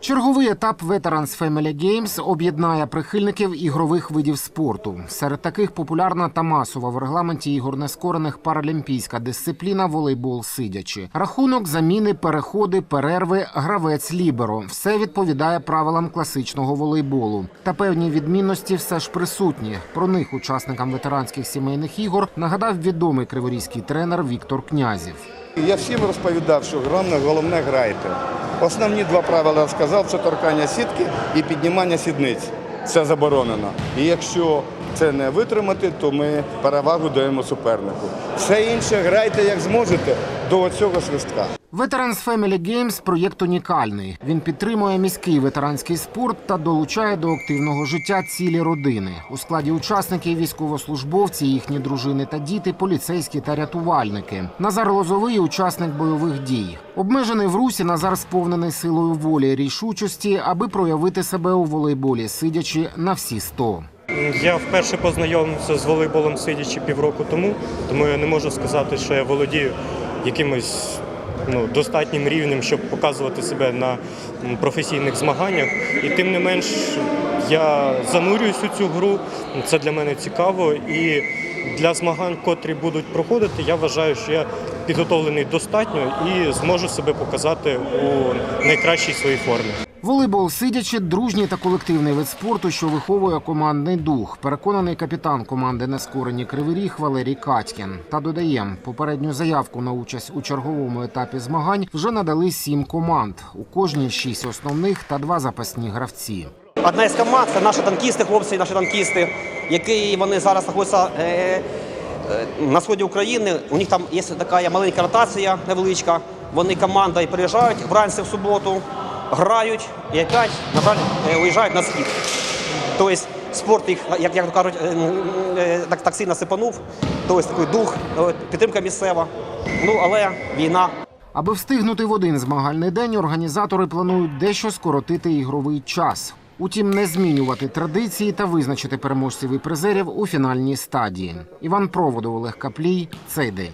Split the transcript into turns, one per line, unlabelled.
Черговий етап Veterans Family Games об'єднає прихильників ігрових видів спорту. Серед таких популярна та масова в регламенті ігор нескорених паралімпійська дисципліна волейбол сидячи. Рахунок, заміни, переходи, перерви, гравець ліберо. Все відповідає правилам класичного волейболу. Та певні відмінності все ж присутні. Про них учасникам ветеранських сімейних ігор нагадав відомий криворізький тренер Віктор Князів.
Я всім розповідав, що головне, головне грайте. Основні два правила сказав це торкання сітки і піднімання сідниць. Це заборонено. І якщо це не витримати, то ми перевагу даємо супернику. Все інше грайте як зможете до цього свистка.
Veterans Family Games – проєкт унікальний. Він підтримує міський ветеранський спорт та долучає до активного життя цілі родини. У складі учасників військовослужбовці, їхні дружини та діти, поліцейські та рятувальники. Назар Лозовий – учасник бойових дій. Обмежений в русі, Назар сповнений силою волі рішучості, аби проявити себе у волейболі, сидячи на всі сто.
Я вперше познайомився з волейболом сидячи півроку тому, тому я не можу сказати, що я володію якимось ну, достатнім рівнем, щоб показувати себе на професійних змаганнях. І тим не менш я занурююсь у цю гру. Це для мене цікаво. І для змагань, котрі будуть проходити, я вважаю, що я підготовлений достатньо і зможу себе показати у найкращій своїй формі.
Волейбол сидячи дружній та колективний вид спорту, що виховує командний дух. Переконаний капітан команди нескорені Кривий Ріг Валерій Катькін. Та додаємо, попередню заявку на участь у черговому етапі змагань вже надали сім команд. У кожній шість основних та два запасні гравці.
Одна із команд це наші танкісти, хлопці, наші танкісти, які вони зараз знаходяться е, е, на сході України. У них там є така маленька ротація невеличка. Вони командою приїжджають вранці в суботу, грають і опять, на жаль, е, виїжджають на схід. Тобто спорт їх, як, як кажуть, е, е, так, так сильно сипанув. Тобто такий дух, підтримка місцева. Ну, але війна.
Аби встигнути в один змагальний день, організатори планують дещо скоротити ігровий час. Утім, не змінювати традиції та визначити переможців і призерів у фінальній стадії. Іван Проводов, Олег Каплій. Цей день.